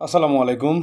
আসসালামু আলাইকুম।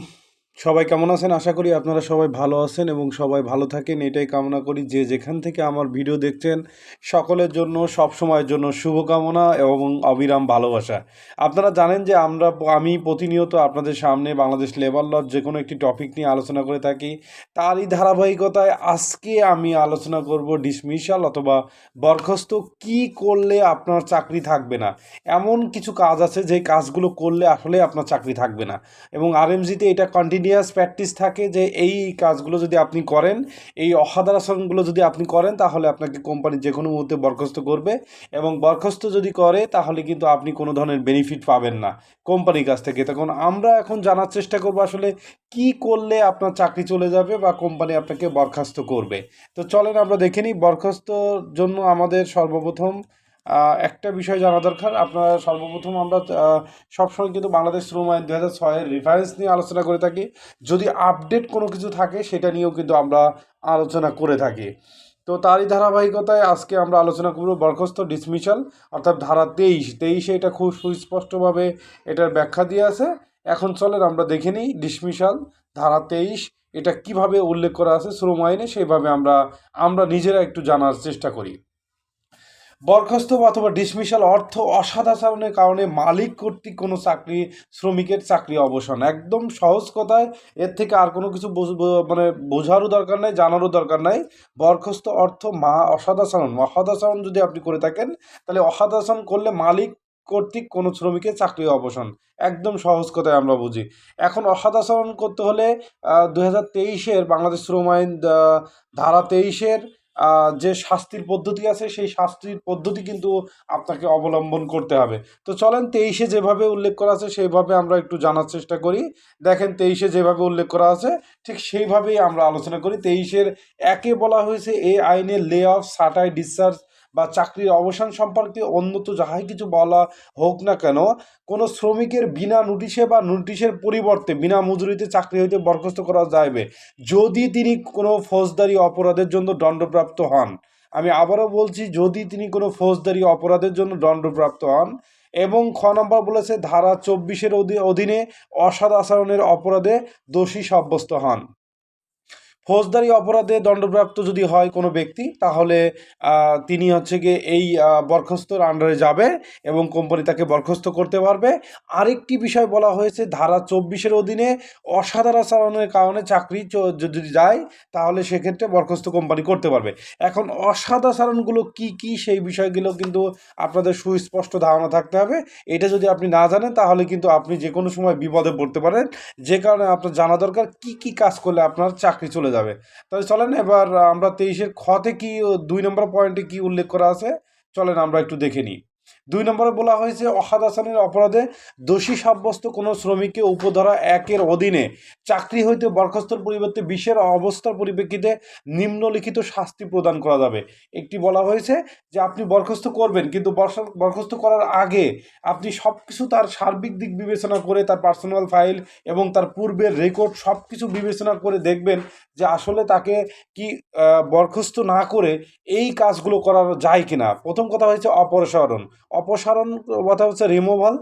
সবাই কেমন আছেন? আশা করি আপনারা সবাই ভালো আছেন এবং সবাই ভালো থাকেন। এটাই কামনা করি যে যেখান থেকে আমার ভিডিও দেখছেন, সকলের জন্য, সব সময়ের জন্য শুভকামনা এবং অবিরাম ভালোবাসা। আপনারা জানেন যে আমরা, আমি প্রতিনিয়ত আপনাদের সামনে বাংলাদেশ লেবার লর যে কোনো একটি টপিক নিয়ে আলোচনা করে থাকি। তারই ধারাবাহিকতায় আজকে আমি আলোচনা করব ডিসমিশাল অথবা বরখাস্ত কি করলে আপনার চাকরি থাকবে না। এমন কিছু কাজ আছে যে কাজগুলো করলে আসলে আপনার চাকরি থাকবে না। এবং আরএমজিতে এটা কন্টিনিউয়াস প্র্যাকটিস থাকে যে এই কাজগুলো যদি আপনি করেন, এই অসাধার আচরণগুলো যদি আপনি করেন, তাহলে আপনাকে কোম্পানি যে কোনো মুহূর্তে বরখাস্ত করবে এবং বরখাস্ত যদি করে, তাহলে কিন্তু আপনি কোনো ধরনের বেনিফিট পাবেন না কোম্পানির কাছ থেকে। তখন আমরা এখন জানার চেষ্টা করব আসলে কি করলে আপনার চাকরি চলে যাবে বা কোম্পানি আপনাকে বরখাস্ত করবে। তো চলেন আমরা দেখে নিই বরখাস্তর জন্য আমাদের সর্বপ্রথম একটা বিষয় জানা দরকার। আপনারা সর্বপ্রথম আমরা সবসময় কিন্তু বাংলাদেশ শ্রম আইন দু হাজার ছয়ের রেফারেন্স নিয়ে আলোচনা করে থাকি। যদি আপডেট কোনো কিছু থাকে, সেটা নিয়েও কিন্তু আমরা আলোচনা করে থাকি। তো তারই ধারাবাহিকতায় আজকে আমরা আলোচনা করব বরখাস্ত ডিসমিশাল অর্থাৎ ধারা তেইশ। তেইশে এটা খুব সুস্পষ্টভাবে এটার ব্যাখ্যা দিয়ে আছে। এখন চলেন আমরা দেখে নিই ডিসমিশাল ধারা তেইশ, এটা কীভাবে উল্লেখ করা আছে শ্রম আইনে সেইভাবে আমরা আমরা নিজেরা একটু জানার চেষ্টা করি। বরখাস্ত অথবা ডিসমিশাল অর্থ অসদাচরণের কারণে মালিক কর্তৃক কোনো চাকরি, শ্রমিকের চাকরি অবসান। একদম সহজ কথায় এর থেকে আর কোনো কিছু মানে বোঝারও দরকার নাই, জানারও দরকার নাই। বরখাস্ত অর্থ মা অসদাচরণ অসদাচরণ যদি আপনি করে থাকেন, তাহলে অসদাচরণ করলে মালিক কর্তৃক কোনো শ্রমিকের চাকরি অবসান। একদম সহজ কথায় আমরা বুঝি। এখন অসদাচরণ করতে হলে দু হাজার তেইশের বাংলাদেশ শ্রম আইন ধারা তেইশের যে শাস্তির পদ্ধতি আছে, সেই শাস্তির পদ্ধতি কিন্তু আপনাকে অবলম্বন করতে হবে। তো চলেন, তেইশে যেভাবে উল্লেখ করা আছে সেইভাবে আমরা একটু জানার চেষ্টা করি। দেখেন, তেইশে যেভাবে উল্লেখ করা আছে, ঠিক সেইভাবেই আমরা আলোচনা করি। তেইশের একে বলা হয়েছে এই আইনে লে অফ সাটাই ডিসচার্জ বা চাকরির অবসান সম্পর্কে অন্যত যাহাই কিছু বলা হোক না কেন, কোনো শ্রমিকের বিনা নোটিশে বা নোটিশের পরিবর্তে, বিনা মজুরিতে চাকরি হইতে বরখাস্ত করা যাইবে। যদি তিনি কোনো ফৌজদারি অপরাধের জন্য দণ্ডপ্রাপ্ত হন, আমি আবারও বলছি, যদি তিনি কোনো ফৌজদারি অপরাধের জন্য দণ্ডপ্রাপ্ত হন এবং খ নম্বর বলেছে, ধারা চব্বিশের অধীনে অসৎ আচরণের অপরাধে দোষী সাব্যস্ত হন। ফৌজদারি অপরাধে দণ্ডপ্রাপ্ত যদি হয় কোনো ব্যক্তি, তাহলে তিনি হচ্ছে গিয়ে এই বরখাস্তর আন্ডারে যাবে এবং কোম্পানি তাকে বরখাস্ত করতে পারবে। আরেকটি বিষয় বলা হয়েছে, ধারা চব্বিশের অধীনে অসাধারণের কারণে চাকরি যদি যায়, তাহলে সেক্ষেত্রে বরখাস্ত কোম্পানি করতে পারবে। এখন অসাধারণগুলো কি কি সেই বিষয়গুলো কিন্তু আপনাদের সুস্পষ্ট ধারণা থাকতে হবে। এটা যদি আপনি না জানেন, তাহলে কিন্তু আপনি যে কোনো সময় বিপদে পড়তে পারেন। যে কারণে আপনার জানা দরকার, কি কি কাজ করলে আপনার চাকরি চলে যাবে। তাহলে চলেন এবার, আমরা তেইশের খতে কি, দুই নম্বর পয়েন্টে কি উল্লেখ করা আছে? চলেন আমরা একটু দেখে নিই। দুই নম্বরে বলা হয়েছে অহাদ হাসানের অপরাধে দোষী সাব্যস্ত কোনো শ্রমিককে উপধারা একের অধীনে চাকরি হইতে বরখাস্তর পরিবর্তে বিশ্বের অবস্থার পরিপ্রেক্ষিতে নিম্নলিখিত শাস্তি প্রদান করা যাবে। একটি বলা হয়েছে যে, আপনি বরখাস্ত করবেন, কিন্তু বরখাস্ত করার আগে আপনি সব কিছু তার সার্বিক দিক বিবেচনা করে, তার পার্সোনাল ফাইল এবং তার পূর্বের রেকর্ড সব কিছু বিবেচনা করে দেখবেন যে, আসলে তাকে কি বরখাস্ত না করে এই কাজগুলো করা যায় কিনা। প্রথম কথা হয়েছে অপসারণ। অপসারণ, কথা হচ্ছে রিমুভাল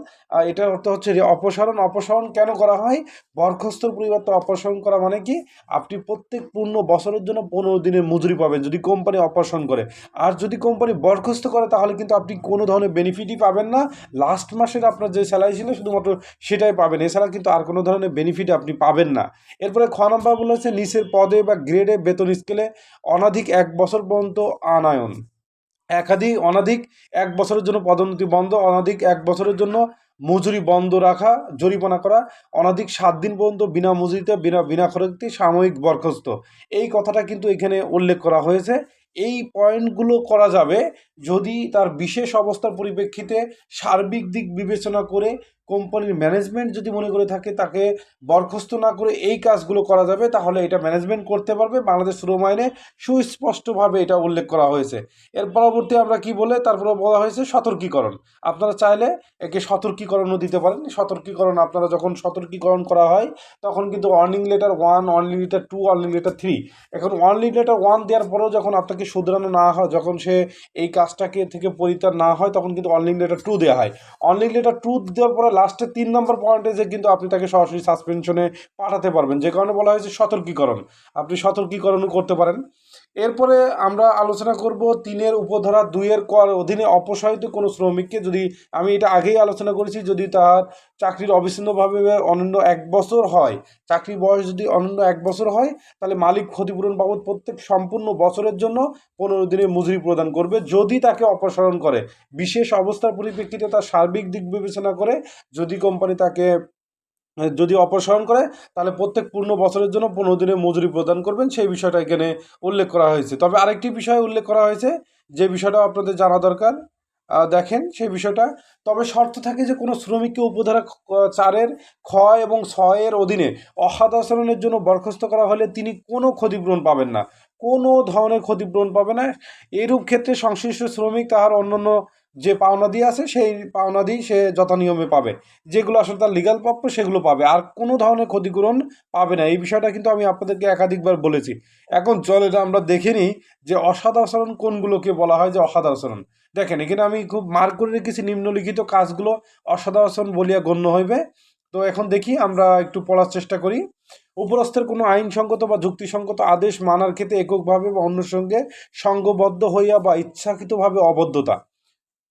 এটার অর্থ হচ্ছে অপসারণ অপসারণ কেন করা হয়? বরখাস্তর পরিবর্তে অপসারণ করা মানে কি? আপনি প্রত্যেক পূর্ণ বছরের জন্য পনেরো দিনের মজুরি পাবেন যদি কোম্পানি অপসারণ করে। আর যদি কোম্পানি বরখাস্ত করে, তাহলে কিন্তু আপনি কোনো ধরনের বেনিফিটই পাবেন না। লাস্ট মাসের আপনার যে স্যালারি ছিল, শুধুমাত্র সেটাই পাবেন। এছাড়া কিন্তু আর কোনো ধরনের বেনিফিট আপনি পাবেন না। এরপরে খ নম্বর বলেছে নিচের পদে বা গ্রেডে বেতন স্কেলে অনাধিক এক বছর পর্যন্ত আনায়ন। একাধিক, অনাধিক, এক বছরের জন্য পদোন্নতি বন্ধ, অনাধিক, এক বছরের জন্য মজুরি বন্ধ রাখা, জরিমানা করা, অনাধিক সাত দিন পর্যন্ত বিনা মজুরিতে, বিনা বিনা খরচে সাময়িক বরখাস্ত। এই কথাটা কিন্তু এখানে উল্লেখ করা হয়েছে। এই পয়েন্টগুলো করা যাবে যদি তার বিশেষ অবস্থার পরিপ্রেক্ষিতে সার্বিক দিক বিবেচনা করে কোম্পানির ম্যানেজমেন্ট যদি মনে করে থাকে তাকে বরখাস্ত না করে এই কাজগুলো করা যাবে, তাহলে এটা ম্যানেজমেন্ট করতে পারবে। বাংলাদেশ শ্রম আইনে সুস্পষ্টভাবে এটা উল্লেখ করা হয়েছে। এর পরবর্তী আমরা কি বলে তারপরে বলা হয়েছে সতর্কীকরণ। আপনারা চাইলে একে সতর্কীকরণও দিতে পারেন। সতর্কীকরণ আপনারা যখন সতর্কীকরণ করা হয়, তখন কিন্তু warning letter one warning letter two warning letter three এখন ওয়ার্নিং লেটার ওয়ান দেওয়ার পরেও যখন আপনাকে শুধরানো না হয়, যখন সে এই কাজটাকে থেকে পরিত্রাণ না হয়, তখন কিন্তু ওয়ার্নিং লেটার টু দেওয়া হয়। ওয়ার্নিং লেটার টু দেওয়ার পরে লাস্টে তিন নম্বর পয়েন্টে যে কিন্তু আপনি তাকে সরাসরি সাসপেনশনে পাঠাতে পারবেন। যে কারণে বলা হয়েছে সতর্কীকরণ। আপনি সতর্কীকরণও করতে পারেন। এরপরে আমরা আলোচনা করব তিনের উপধারা দুইয়ের কর অধীনে অপসারিত কোনো শ্রমিককে। যদি আমি এটা আগেই আলোচনা করেছি, যদি তার চাকরির অবিচ্ছিন্নভাবে অনন্য এক বছর হয় চাকরির বয়স যদি অনন্য এক বছর হয়, তাহলে মালিক ক্ষতিপূরণ বাবদ প্রত্যেক সম্পূর্ণ বছরের জন্য পনেরো দিনের মজুরি প্রদান করবে যদি তাকে অপসারণ করে। বিশেষ অবস্থার পরিপ্রেক্ষিতে তার সার্বিক দিক বিবেচনা করে যদি কোম্পানি তাকে যদি অপসারণ করে, তাহলে প্রত্যেক পূর্ণ বছরের জন্য পনেরো দিনের মজুরি প্রদান করবেন। সেই বিষয়টা এখানে উল্লেখ করা হয়েছে। তবে আরেকটি বিষয় উল্লেখ করা হয়েছে, যে বিষয়টা আপনাদের জানা দরকার। দেখেন সেই বিষয়টা। তবে শর্ত থাকে যে কোনো শ্রমিককে উপধারা চারের ক্ষয় এবং ছয়ের অধীনে অসৎ আচরণের জন্য বরখাস্ত করা হলে তিনি কোনো ক্ষতিপূরণ পাবেন না। কোনো ধরনের ক্ষতিপূরণ পাবে না। এরূপ ক্ষেত্রে সংশ্লিষ্ট শ্রমিক, তাহার অন্যান্য যে পাওনা দিয়ে আছে, সেই পাওনাদি সে যথানিয়মে পাবে। যেগুলো আসলে তার লিগাল প্রাপ্য সেগুলো পাবে। আর কোনো ধরনের ক্ষতিপূরণ পাবে না। এই বিষয়টা কিন্তু আমি আপনাদেরকে একাধিকবার বলেছি। এখন চল আমরা দেখে নিই যে অসৎ আচরণ কোনগুলোকে বলা হয় যে অসৎ আচরণ দেখেন, এখানে আমি খুব মার্ক করে রেখেছি নিম্নলিখিত কাজগুলো। অসৎ আচরণ বলিয়া গণ্য হইবে। তো এখন দেখি আমরা একটু পড়ার চেষ্টা করি। উপরস্থের কোনো আইনসঙ্গত বা যুক্তিসঙ্গত আদেশ মানার ক্ষেত্রে এককভাবে বা অন্যের সঙ্গে সঙ্গবদ্ধ হইয়া বা ইচ্ছাকৃতভাবে অবদ্ধতা।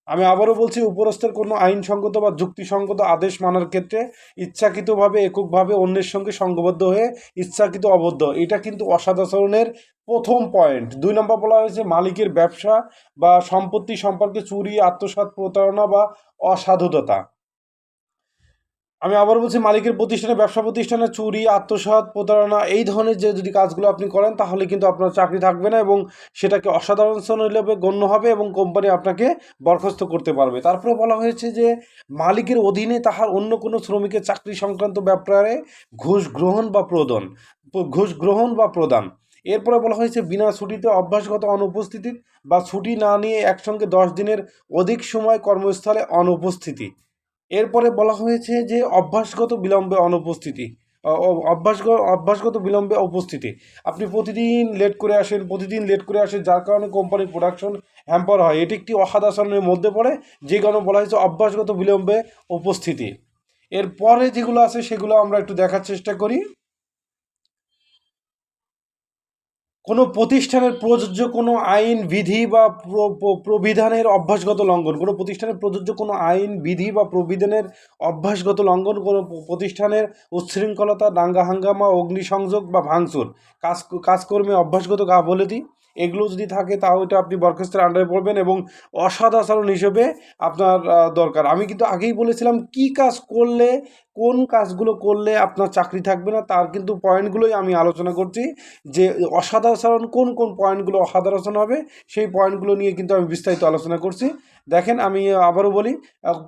আমি আবারও বলছি, উপরস্থের কোনো আইনসঙ্গত বা যুক্তিসঙ্গত আদেশ মানার ক্ষেত্রে ইচ্ছাকৃতভাবে, এককভাবে অন্যের সঙ্গে সঙ্গবদ্ধ হয়ে ইচ্ছাকৃত অবদ্ধ। এটা কিন্তু অসাধারণের প্রথম পয়েন্ট দুই নম্বর বলা হয়েছে, মালিকের ব্যবসা বা সম্পত্তি সম্পর্কে চুরি আত্মসাত প্রতারণা বা অসাধুতা। আমি আবার বলছি, মালিকের প্রতিষ্ঠানে ব্যবসা প্রতিষ্ঠানে চুরি, আত্মসাৎ, প্রতারণা, এই ধরনের যে যদি কাজগুলো আপনি করেন, তাহলে কিন্তু আপনার চাকরি থাকবে না এবং সেটাকে অসাধারণ হিসেবে গণ্য হবে এবং কোম্পানি আপনাকে বরখাস্ত করতে পারবে। তারপরে বলা হয়েছে যে, মালিকের অধীনে তাহার অন্য কোনো শ্রমিকের চাকরি সংক্রান্ত ব্যাপারে ঘুষ গ্রহণ বা প্রদান, ঘুষ গ্রহণ বা প্রদান। এরপরে বলা হয়েছে, বিনা ছুটিতে অভ্যাসগত অনুপস্থিতি বা ছুটি না নিয়ে একসঙ্গে দশ দিনের অধিক সময় কর্মস্থলে অনুপস্থিতি। এরপরে বলা হয়েছে যে অভ্যাসগত বিলম্বে অনুপস্থিতি অভ্যাসগত অভ্যাসগত বিলম্বে উপস্থিতি। আপনি প্রতিদিন লেট করে আসেন, প্রতিদিন লেট করে আসেন, যার কারণে কোম্পানির প্রোডাকশন হ্যাম্পার হয়। এটি একটি অসাধারণের মধ্যে পড়ে, যে কারণে বলা হয়েছে অভ্যাসগত বিলম্বে উপস্থিতি। এরপরে যেগুলো আছে সেগুলো আমরা একটু দেখার চেষ্টা করি। কোনো প্রতিষ্ঠানের প্রযোজ্য কোনো আইন, বিধি বা প্র- প্র- প্রবিধানের অভ্যাসগত লঙ্ঘন, কোনো প্রতিষ্ঠানের প্রযোজ্য কোনো আইন, বিধি বা প্রবিধানের অভ্যাসগত লঙ্ঘন, কোনো প্রতিষ্ঠানের উচ্ছৃঙ্খলতা, দাঙ্গা হাঙ্গামা, অগ্নিসংযোগ বা ভাঙচুর, কাজ, কাজকর্মে অভ্যাসগত গাফলতি, এগুলো যদি থাকে তাও এটা আপনি বরখাস্তের আন্ডারে পড়বেন এবং অসাধারণ হিসেবে আপনার দরকার। আমি কিন্তু আগেই বলেছিলাম কি কাজ করলে কোন কাজগুলো করলে আপনার চাকরি থাকবে না, তার কিন্তু পয়েন্টগুলোই আমি আলোচনা করছি। যে অসাধারণ কোন কোন পয়েন্টগুলো অসাধারণ হবে, সেই পয়েন্টগুলো নিয়ে কিন্তু আমি বিস্তারিত আলোচনা করছি। দেখেন, আমি আবারও বলি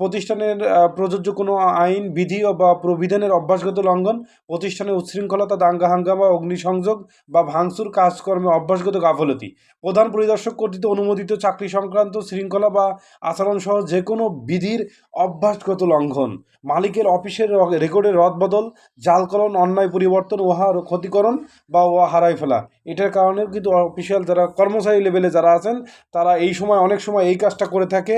প্রতিষ্ঠানের প্রযোজ্য কোনো আইন, বিধি বা প্রবিধানের অভ্যাসগত লঙ্ঘন, প্রতিষ্ঠানের উচ্ছৃঙ্খলতা, দাঙ্গা, হাঙ্গামা, অগ্নিসংযোগ বা ভাঙচুর কাজকর্মে অভ্যাসগত গাফলতি। প্রধান পরিদর্শক কর্তৃক অনুমোদিত চাকরি সংক্রান্ত শৃঙ্খলা বা আচরণ সহ যে কোনো বিধির অভ্যাসগত লঙ্ঘন। মালিকের অফিসের রেকর্ডের রদবদল জালকরণ অন্যায় পরিবর্তন, উহা ক্ষতিকরণ বা উহা হারাই ফেলা। এটার কারণে কিন্তু অফিসিয়াল যারা কর্মচারী লেভেলে যারা আছেন, তারা এই সময়, অনেক সময় এই কাজটা করে থাকে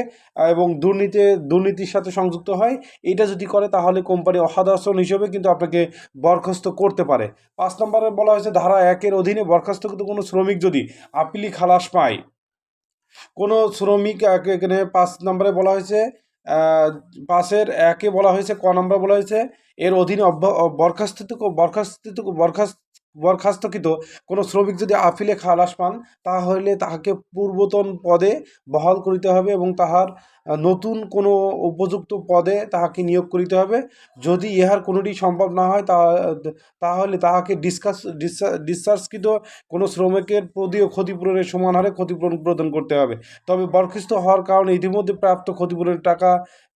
এবং দুর্নীতি, দুর্নীতির সাথে সংযুক্ত হয়। এটা যদি করে, তাহলে কোম্পানি অসাধারণ হিসেবে কিন্তু আপনাকে বরখাস্ত করতে পারে। পাঁচ নম্বরে বলা হয়েছে, ধারা একের অধীনে বরখাস্তকৃত কোনো শ্রমিক যদি আপিলি খালাস পায়। কোনো শ্রমিক এখানে পাঁচ নম্বরে বলা হয়েছে পাশের একে বলা হয়েছে ক নম্বর বলা হয়েছে এর অধীনে বরখাস্ত বরখাস্ত বরখাস্ত বরখাস্তকৃত কোনো শ্রমিক যদি আপিলে খালাস পান, তাহলে তাহাকে পূর্বতন পদে বহাল করিতে হবে এবং তাহার নতুন কোনো উপযুক্ত পদে তাহাকে নিয়োগ করিতে হবে। যদি ইহার কোনোটি সম্ভব না হয়, তা, তাহলে তাহাকে ডিসকাস ডিসচার্জকৃত কোনো শ্রমিকের প্রদীয় ক্ষতিপূরণের সমান হারে ক্ষতিপূরণ প্রদান করতে হবে। তবে বরখাস্ত হওয়ার কারণে ইতিমধ্যে প্রাপ্ত ক্ষতিপূরণের টাকা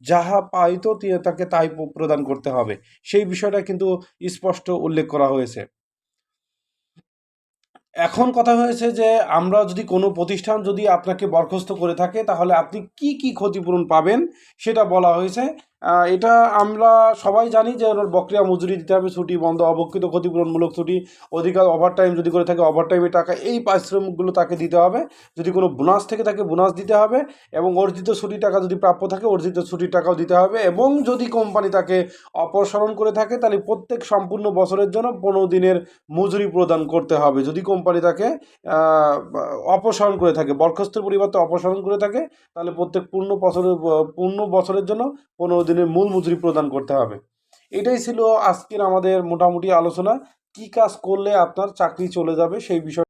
যাহা পাইতো তাকে তাই প্রদান করতে হবে। সেই বিষয়টা কিন্তু স্পষ্ট উল্লেখ করা হয়েছে। এখন কথা হয়েছে যে আমরা যদি কোনো প্রতিষ্ঠান যদি আপনাকে বরখাস্ত করে থাকে, তাহলে আপনি কি কি ক্ষতিপূরণ পাবেন সেটা বলা হয়েছে। এটা আমরা সবাই জানি যে ওনার বকরিয়া মজুরি দিতে হবে, ছুটি বন্ধ অবক্ষিত ক্ষতিপূরণমূলক ছুটি, অধিকার ওভারটাইম যদি করে থাকে ওভারটাইমের টাকা, এই পারিশ্রমিকগুলো তাকে দিতে হবে। যদি কোনো বোনাস থেকে থাকে বোনাস দিতে হবে এবং অর্জিত ছুটির টাকা যদি প্রাপ্য থাকে, অর্জিত ছুটির টাকাও দিতে হবে এবং যদি কোম্পানি তাকে অপসারণ করে থাকে, তাহলে প্রত্যেক সম্পূর্ণ বছরের জন্য পনেরো দিনের মজুরি প্রদান করতে হবে। যদি কোম্পানি তাকে অপসারণ করে থাকে, বরখাস্তের পরিবর্তে অপসারণ করে থাকে, তাহলে প্রত্যেক পূর্ণ বছরের পূর্ণ বছরের জন্য পনেরো দিনের মূল মজুরি প্রদান করতে হবে। এটাই ছিল আজকের আমাদের মোটামুটি আলোচনা। কি কাজ করলে আপনার চাকরি চলে যাবে সেই বিষয়